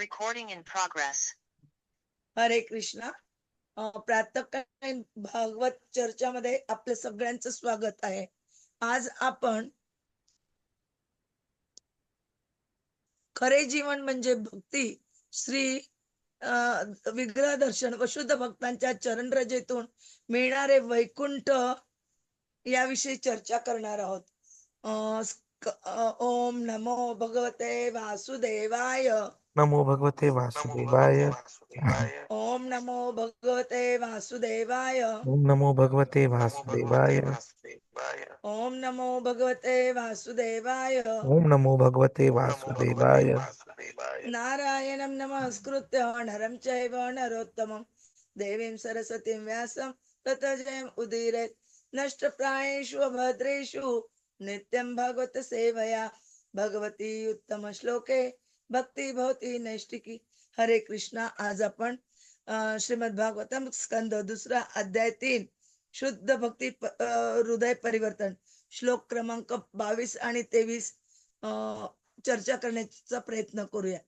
Recording in progress. हरे कृष्णा प्रातकालीन भागवत भागवत चर्चामध्ये आपलं सगळ्यांचं स्वागत आहे. आज आपण खरे जीवन म्हणजे भक्ती. श्री विग्रह दर्शन व शुद्ध भक्तांच्या चरणरजेतून मिळणारे वैकुंठ याविषयी चर्चा करणार आहोत. अं, ओम नमो भगवते वासुदेवाय। नमो भगवते वासुदेवाय। ओम नमो भगवते वासुदेवाय। ओम नमो भगवते वासुदेवाय। ओम नमो भगवते वासुदेवाय। ओम नमो भगवते वासुदेवाय। नारायणं नमस्कृत्य नरं चैव नरोत्तमं। देवीं सरस्वतीं व्यासं तत जयम् उदीरयेत् नष्टप्रायेषु भद्रेषु नित्यं भगवत सेवया भगवती उत्तम श्लोके भक्ती भवती नैष्टिकी हरे कृष्णा आज आपण श्रीमद भागवतम स्कंद दुसरा अध्याय तीन शुद्ध भक्ती हृदय परिवर्तन श्लोक क्रमांक बावीस आणि तेवीस अं, चर्चा करण्याचा प्रयत्न करूया.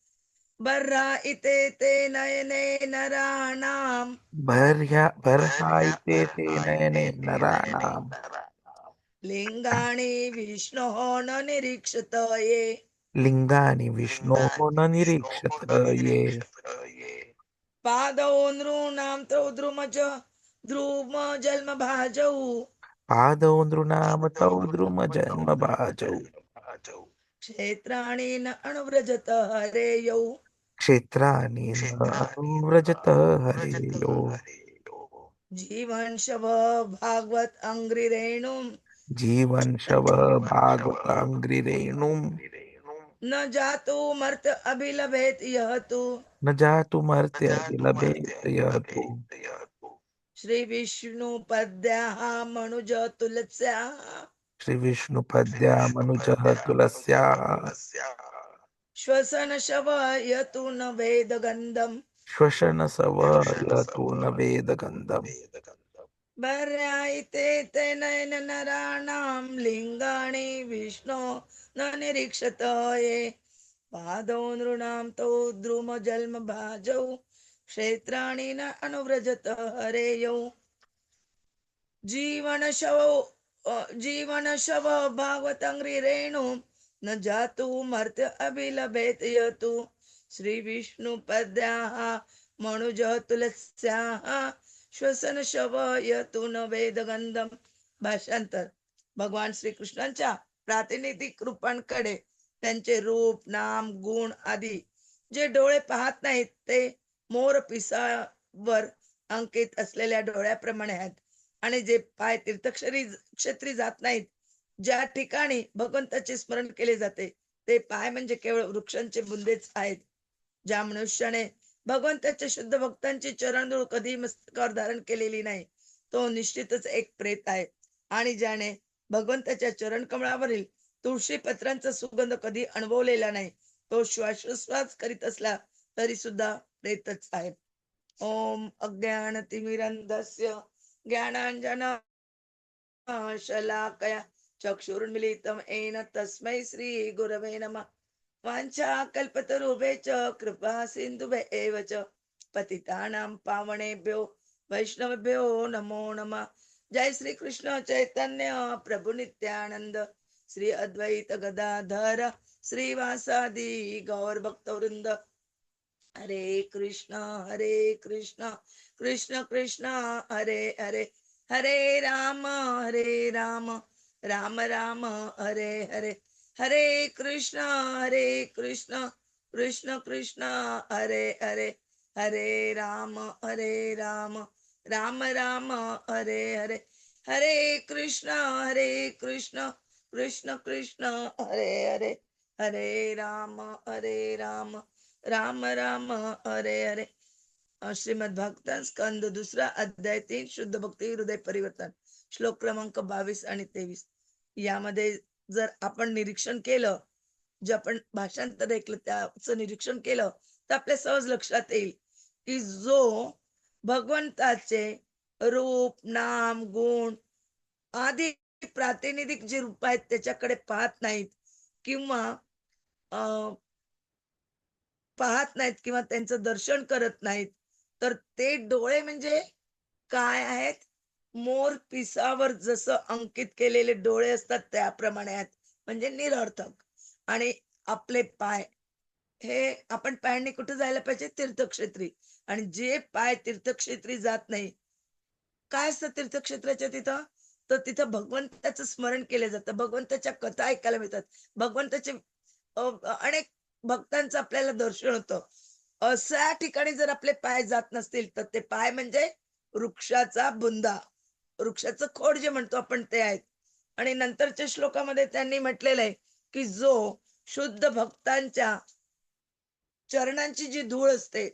बर्रा इते ते नयने नराणाम. भर्या भर्हायते ते नयने नराणाम. लिंगाणि विष्णो न निरीक्षत ये लिंगानि विष्णोः न निरीक्षत ये पादौ नृणां तौ द्रुमज द्रुम जन्म भाजौ पादौ नृणाम तौ द्रुम जन्म भाजौ क्षेत्राणि न अनुव्रजत हरेयौ। क्षेत्राणि न अनुव्रजत हरेयो। जीवन शव भागवत अंग्रिरेणुं जीवन शव भागवत अङ्घ्रिरेणुम् न जातु मर्त अभिलभेत यः तु न जातुमर्त्य विलभेत यतु श्री विष्णु पद्याः मनुज तुलस्याः। श्रीविष्णुपद्या मनुजः तुलस्याः। श्वसन शव यतु न वेद गन्धम् श्वशनसवयतु न वेदगन्धम्। भर्यायिते ते नयन नराणां लिङ्गाणि विष्णो न निरीक्षत ये पादौ नृणां तौ द्रुम क्षेत्राणि न अनुव्रजत हरेयौ. जीवन शवौ अ, न जातु मर्त्य अभिलभेत यतु श्रीविष्णुपद्याः विष्णु मनुज तुलस्याः श्वसन शवयतून यतु न वेदगंधम भाषांतर भगवान श्रीकृष्णांच्या प्रातिनिधिक रूपांकडे त्यांचे रूप नाम गुण आदी जे डोळे पाहत नाहीत ते मोर पिसावर अंकित असलेल्या डोळ्याप्रमाणे आहेत. आणि जे पाय तीर्थक्षरी क्षेत्री जात नाहीत ज्या ठिकाणी भगवंताचे स्मरण केले जाते ते पाय म्हणजे केवळ वृक्षांचे बुंदेच आहेत. ज्या मनुष्याने भगवंताच्या शुद्ध भक्तांची चरणधूळ कधी मस्तकावर धारण केलेली नाही. तो निश्चितच एक प्रेत आहे. आणि ज्याने भगवंताच्या चरण कमळावरील तुळशी पत्रांचा सुगंध कधी अनुभवलेला नाही तो श्वासोश्वास करीत असला तरी सुद्धा प्रेतच आहे. ओम अज्ञान तिमिरंधस्य ज्ञानांजन शलाकया चक्षुर्मिलितम एन तस्मै श्री गुरवे नमः. वाञ्छा कल्पतरुभ्ये च कृपा सिन्धुभ्य एव च पतितानां पावणेभ्यो वैष्णवभ्यो नमो नमः। जय श्री कृष्ण चैतन्य प्रभु नित्यानंद श्री अद्वैत गदाधर श्रीवासादि गौर भक्तवृंद हरे कृष्ण हरे कृष्ण कृष्ण कृष्ण हरे हरे हरे राम हरे राम। राम राम हरे हरे। हरे कृष्ण हरे कृष्ण कृष्ण कृष्ण हरे हरे हरे राम हरे राम राम राम हरे हरे हरे कृष्ण हरे कृष्ण कृष्ण कृष्ण हरे हरे हरे राम हरे राम राम राम हरे हरे। श्रीमद भक्तन स्कंद दुसरा अध्याय तीन शुद्ध भक्ती हृदय परिवर्तन श्लोक क्रमांक बावीस आणि तेवीस. यामध्ये जर आपण निरीक्षण केलं जे आपण भाषांतर ऐकलं त्याचं निरीक्षण केलं तर आपल्या सहज लक्षात येईल की जो भगवंताचे रूप नाम गुण आदी प्रातिनिधिक जे रूप आहेत त्याच्याकडे पाहत नाहीत किंवा अं, पाहत नाहीत किंवा त्यांचं दर्शन करत नाहीत तर ते डोळे म्हणजे काय आहेत? मोर पिसावर जसं अंकित केलेले डोळे असतात त्याप्रमाणे आहेत. म्हणजे निरर्थक. आणि आपले पाय हे आपण पायांनी कुठे जायला पाहिजे? तीर्थक्षेत्री. आणि जे पाय तीर्थक्षेत्री जात नाही काय असतं तीर्थक्षेत्राच्या तिथं? तर तिथं भगवंताचं स्मरण केलं जातं. भगवंताच्या कथा ऐकायला मिळतात. भगवंताचे अनेक भक्तांचं आपल्याला दर्शन होतं. अशा ठिकाणी जर आपले पाय जात नसतील तर ते पाय म्हणजे वृक्षाचा बुंदा. वृक्षाचं खोड जे म्हणतो आपण ते आहेत आणि नंतरच्या श्लोकामध्ये त्यांनी म्हटलेलं आहे की जो शुद्ध भक्तांच्या चरणांची जी धूळ असते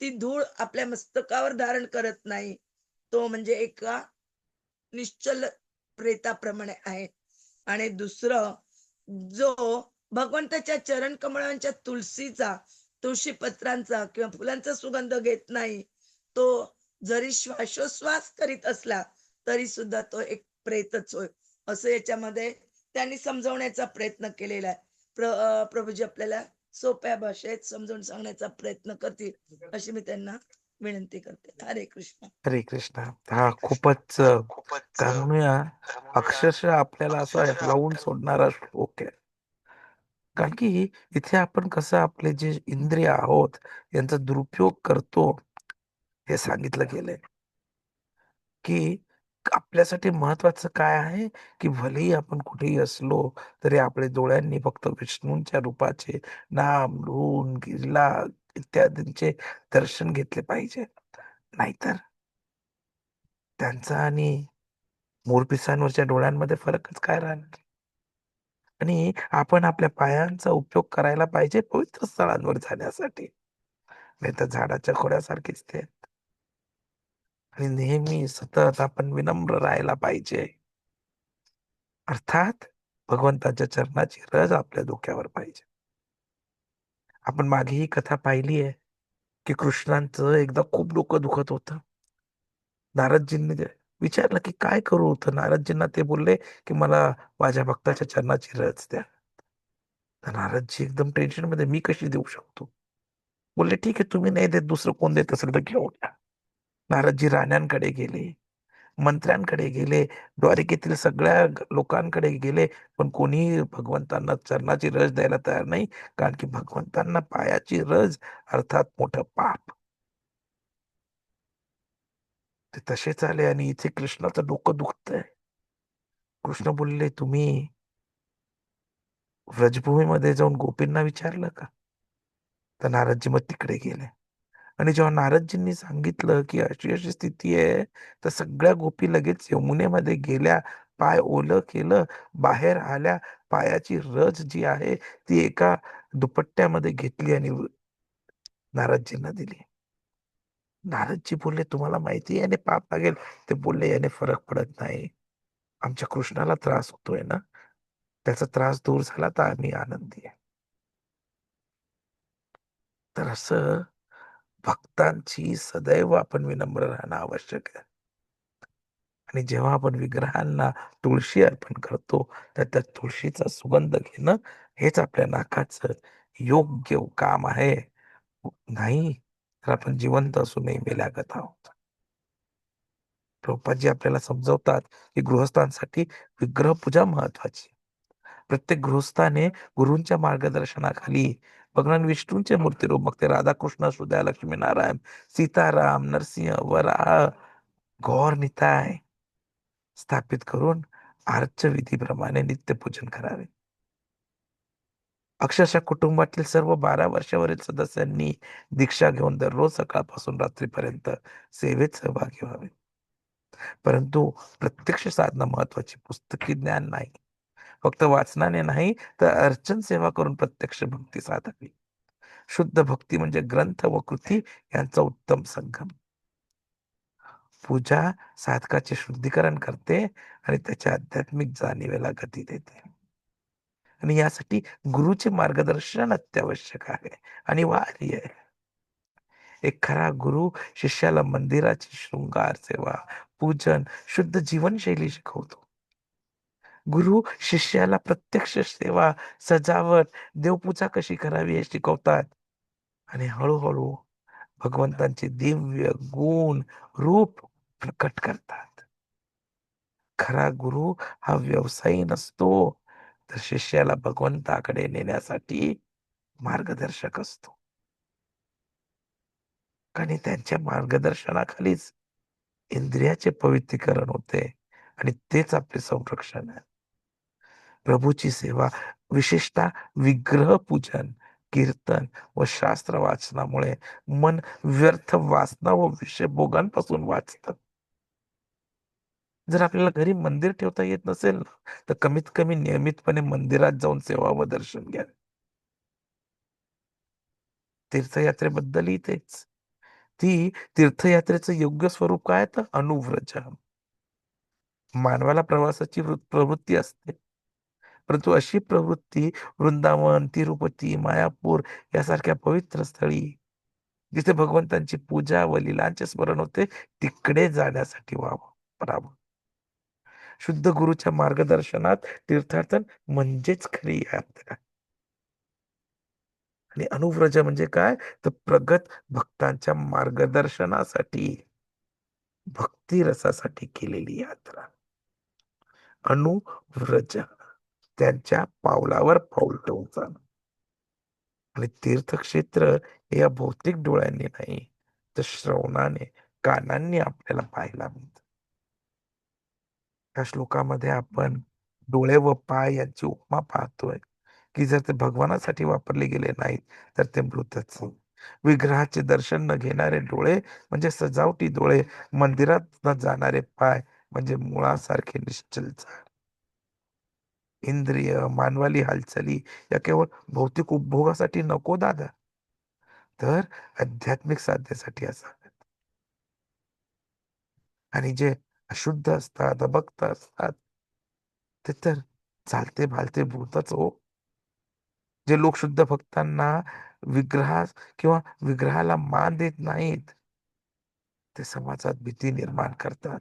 ती धूळ आपल्या मस्तकावर धारण करत नाही. तो म्हणजे एका निश्चल प्रेताप्रमाणे आहे. आणि दुसरं जो भगवंताच्या चरण कमळांच्या तुलसीचा तुळशी पत्रांचा किंवा फुलांचा सुगंध घेत नाही तो जरी श्वासोश्वास करीत असला तरी सुद्धा तो एक प्रेतच होय. असं याच्यामध्ये त्यांनी समजवण्याचा प्रयत्न केलेला आहे. प्र प्रभूजी आपल्याला सोप्या भाषेत समजावून सांगण्याचा प्रयत्न करतील अशी मी त्यांना विनंती करते. हरे कृष्ण. हरे कृष्ण. हा खूपच म्हणूया अक्षरशः आपल्याला असा लावून सोडणारा श्लोक आहे. कारण की इथे आपण कसं आपले जे इंद्रिय आहोत यांचा दुरुपयोग करतो हे सांगितलं गेलंय. की आपल्यासाठी महत्वाचं काय आहे? की भलेही आपण कुठेही असलो तरी आपल्या डोळ्यांनी फक्त विष्णूंच्या रूपाचे नाम ऋण गिरला इत्यादींचे दर्शन घेतले पाहिजे. नाहीतर त्यांचा आणि मोरपिसांवरच्या डोळ्यांमध्ये फरकच काय राहणार? आणि आपण आपल्या पायांचा उपयोग करायला पाहिजे पवित्र स्थळांवर जाण्यासाठी. नाही तर झाडाच्या खोड्यासारखीच ते. आणि नेहमी सतत आपण विनम्र राहायला पाहिजे. अर्थात भगवंताच्या चरणाची रज आपल्या डोक्यावर पाहिजे. आपण मागे ही कथा पाहिली आहे की कृष्णांचं एकदा खूप डोकं दुखत होतं. नारदजींनी विचारलं की काय करू तर नारदजींना ते बोलले की मला माझ्या भक्ताच्या चरणाची रज द्या. तर नारदजी एकदम टेन्शनमध्ये मी कशी देऊ शकतो? बोलले ठीक आहे तुम्ही नाही देत दुसरं कोण देत असेल तर घेऊन या. नारदजी राण्यांकडे गेले मंत्र्यांकडे गेले द्वारिकेतील सगळ्या लोकांकडे गेले पण कोणीही भगवंतांना चरणाची रज द्यायला तयार नाही कारण की भगवंतांना पायाची रज अर्थात मोठं पाप. ते तसेच आले आणि इथे कृष्णाचं डोकं दुखतंय. कृष्ण बोलले तुम्ही व्रजभूमीमध्ये जाऊन गोपींना विचारलं का? तर नारदजी मग तिकडे गेले. आणि जेव्हा नारदजींनी सांगितलं की अशी अशी स्थिती आहे तर सगळ्या गोपी लगेच यमुनेमध्ये गेल्या पाय ओलं केलं बाहेर आल्या पायाची रज जी आहे ती एका दुपट्ट्यामध्ये घेतली आणि नारदजींना दिली. नारदजी बोलले तुम्हाला माहिती याने पाप लागेल. ते बोलले याने फरक पडत नाही. आमच्या कृष्णाला त्रास होतोय ना? त्याचा त्रास दूर झाला तर आम्ही आनंदी आहे. तर असं भक्तांची सदैव आपण विनम्र राहणं आवश्यक आहे. आणि जेव्हा आपण विग्रहांना तुळशी अर्पण करतो तर त्या तुळशीचा सुगंध घेणं हेच आपल्या नाकाचं योग्य काम आहे. नाही तर आपण जिवंत असूनही मेल्यागत आहोत. प्रभुपादजी आपल्याला समजवतात की गृहस्थांसाठी विग्रह पूजा महत्वाची प्रत्येक गृहस्थाने गुरूंच्या मार्गदर्शनाखाली भगवान विष्णूंचे मूर्तीरूप मग ते राधाकृष्ण असू द्या लक्ष्मीनारायण सीताराम नरसिंह वराह गौर निताय स्थापित करून आर्च विधीप्रमाणे नित्यपूजन करावे. अक्षरशः कुटुंबातील सर्व बारा वर्षावरील सदस्यांनी दीक्षा घेऊन दररोज सकाळपासून रात्रीपर्यंत सेवेत सहभागी व्हावे. परंतु प्रत्यक्ष साधना महत्वाची पुस्तकी ज्ञान नाही. फक्त वाचनाने नाही तर अर्चन सेवा करून प्रत्यक्ष भक्ती साधावी शुद्ध भक्ती म्हणजे ग्रंथ व कृती यांचा उत्तम संगम. पूजा साधकाचे शुद्धीकरण करते आणि त्याच्या आध्यात्मिक जाणीवेला गती देते. आणि यासाठी गुरुचे मार्गदर्शन अत्यावश्यक आहे. अनिवार्य आहे. एक खरा गुरु शिष्याला मंदिराची शृंगार सेवा पूजन शुद्ध जीवनशैली शिकवतो. गुरु शिष्याला प्रत्यक्ष सेवा सजावट देवपूजा कशी करावी हे शिकवतात. आणि हळूहळू भगवंतांचे दिव्य गुण रूप प्रकट करतात. खरा गुरु हा व्यवसायी नसतो तर शिष्याला भगवंताकडे नेण्यासाठी मार्गदर्शक असतो. आणि त्यांच्या मार्गदर्शनाखालीच इंद्रियाचे पवित्रीकरण होते आणि तेच आपले संरक्षण आहे. प्रभूची सेवा विशेषतः विग्रह पूजन कीर्तन व शास्त्र वाचनामुळे मन व्यर्थ वासना व विषय भोगांपासून वाचतं. जर आपल्याला घरी मंदिर ठेवता येत नसेल ना तर कमीत कमी नियमितपणे मंदिरात जाऊन सेवा व दर्शन घ्या. तीर्थयात्रेबद्दलही तेच ती तीर्थयात्रेचं योग्य स्वरूप काय? तर अनुव्रज मानवाला प्रवासाची प्रवृत्ती असते. परंतु अशी प्रवृत्ती वृंदावन तिरुपती मायापूर यासारख्या पवित्र स्थळी जिथे भगवंतांची पूजा व लिलांचे स्मरण होते तिकडे जाण्यासाठी व्हावं शुद्ध गुरुच्या मार्गदर्शनात तीर्थाटन म्हणजेच खरी यात्रा. आणि अनुव्रज म्हणजे काय? तर प्रगत भक्तांच्या मार्गदर्शनासाठी भक्ती रसासाठी केलेली यात्रा. अनुव्रज. त्यांच्या पावलावर पाऊल ठेवून जाणं. आणि तीर्थक्षेत्र हे या भौतिक डोळ्यांनी नाही तर श्रवणाने कानांनी आपल्याला पाहायला मिळत. या श्लोकामध्ये आपण डोळे व पाय यांची उपमा पाहतोय की जर ते भगवानासाठी वापरले गेले नाहीत तर ते मृतच. विग्रहाचे दर्शन न घेणारे डोळे म्हणजे सजावटी डोळे मंदिरात न जाणारे पाय म्हणजे मुळासारखे निश्चल झाड इंद्रिय मानवाली हालचाली या केवळ भौतिक उपभोगासाठी नको दादा. तर आध्यात्मिक साधनेसाठी असावेत आणि जे अशुद्ध असतात अभक्त असतात ते तर चालते भालते भूतच हो. जे लोक शुद्ध भक्तांना विग्रहा किंवा विग्रहाला मान देत नाहीत ते समाजात भीती निर्माण करतात.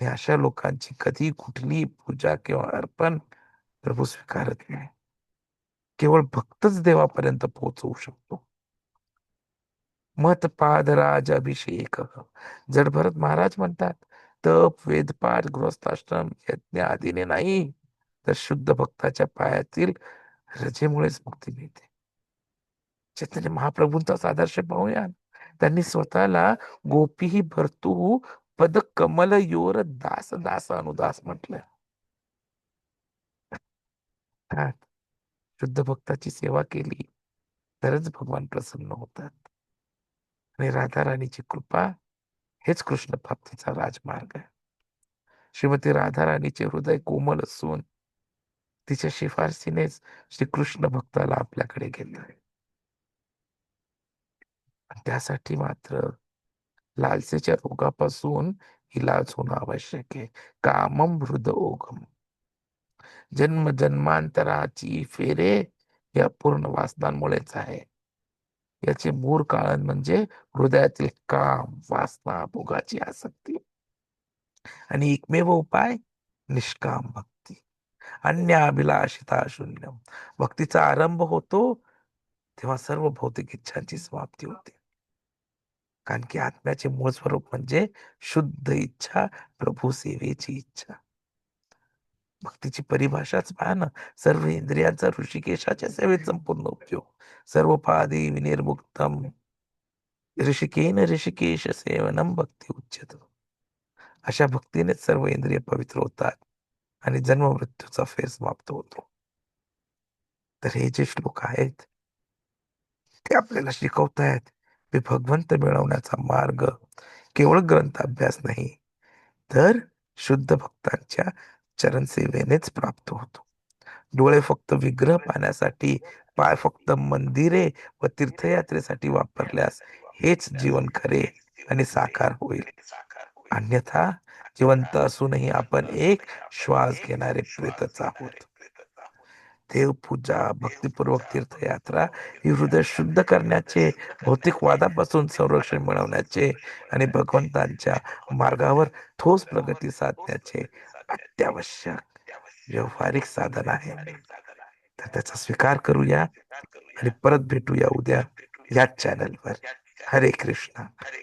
आणि अशा लोकांची कधी कुठली पूजा किंवा अर्पण प्रभू स्वीकारत नाही. केवळ भक्तच देवापर्यंत पोहोचवू शकतो. मत पादराज अभिषेक. जडभरत महाराज म्हणतात तप वेदपाठ गृहस्थाश्रम यज्ञ आदीने नाही तर शुद्ध भक्ताच्या पायातील रजेमुळेच मुक्ती मिळते. चैतन्य महाप्रभूंचाच आदर्श पाहूया. त्यांनी स्वतःला गोपीही भरतू पद कमल योर दास दास अनुदास म्हटलं. शुद्ध भक्ताची सेवा केली तरच भगवान प्रसन्न होतात. आणि राधा राणीची कृपा हेच कृष्ण प्राप्तीचा राजमार्ग आहे. श्रीमती राधा राणीचे हृदय कोमल असून तिच्या शिफारसीनेच श्रीकृष्ण भक्ताला आपल्याकडे घेतलं त्यासाठी मात्र लालसेच्या रोगापासून इलाज होणं आवश्यक आहे. कामम हृद जन्म जन्मांतराची फेरे या पूर्ण वासनांमुळेच आहे. याचे मूळ कारण म्हणजे हृदयातील काम वासना भोगाची आसक्ती. आणि एकमेव उपाय निष्काम भक्ती. अन्य अभिलाषिता शून्य भक्तीचा आरंभ होतो तेव्हा सर्व भौतिक इच्छांची समाप्ती होते. कारण की आत्म्याचे मूळ स्वरूप म्हणजे शुद्ध इच्छा प्रभू सेवेची इच्छा. भक्तीची परिभाषाच पहा ना सर्व इंद्रियांचा ऋषिकेशाच्या सेवेत संपूर्ण उपयोग. सर्व पादी विनिर्मुक्तम. ऋषिकेन ऋषिकेश सेवनम भक्ती उच्चत अशा भक्तीने सर्व इंद्रिय पवित्र होतात आणि जन्म मृत्यूचा फेर समाप्त होतो. तर हे जे श्लोक आहेत ते आपल्याला शिकवतायत. ते भगवंत मिळवण्याचा मार्ग केवळ ग्रंथाभ्यास नाही तर शुद्ध भक्तांच्या चरणसेवेनेच प्राप्त होतो. डोळे फक्त विग्रह पाहण्यासाठी पाय फक्त मंदिरे व तीर्थयात्रेसाठी वापरल्यास हेच जीवन खरे आणि साकार होईल. अन्यथा जिवंत असूनही आपण एक श्वास घेणारे प्रेतच आहोत. देवपूजा भक्तिपूर्वक तीर्थयात्रा ही हृदय शुद्ध करण्याचे भौतिक वादापासून संरक्षण मिळवण्याचे आणि भगवंतांच्या मार्गावर ठोस प्रगती साधण्याचे अत्यावश्यक व्यवहारिक साधन आहे. तर त्याचा स्वीकार करूया आणि परत भेटूया उद्या याच चॅनलवर हरे कृष्ण.